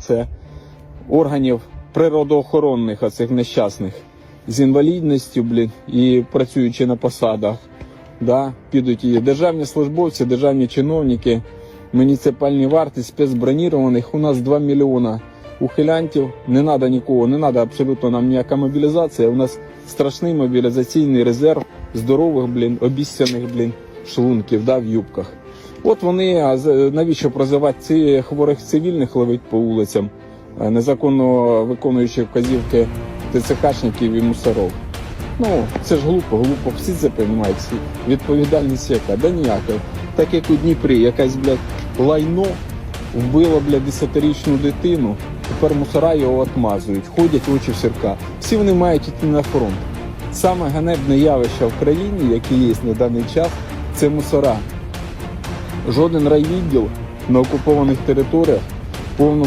Це органів природоохоронних, оцих нещасних, з інвалідністю, блін, і працюючи на посадах. Да, підуть і державні службовці, державні чиновники, муніципальні варти, спецбронірованих. У нас 2 мільйона ухилянтів. Не треба нікого, не треба абсолютно нам ніяка мобілізація. У нас страшний мобілізаційний резерв здорових, блін, обіцяних, блін, шлунків да, в юбках. От вони, навіщо прозивати ці хворих цивільних ловить по вулицям, незаконно виконуючи вказівки ТЦКшників і мусоров. Ну, це ж глупо, глупо, всі це всі. Відповідальність яка? Да ніяка. Так як у Дніпрі, якась, блядь, лайно вбила, блядь, 10-річну дитину, тепер мусора його отмазують, ходять очі в сірка. Всі вони мають йти на фронт. Саме ганебне явище в країні, яке є на даний час, це мусора. Жоден райвідділ на окупованих територіях в повному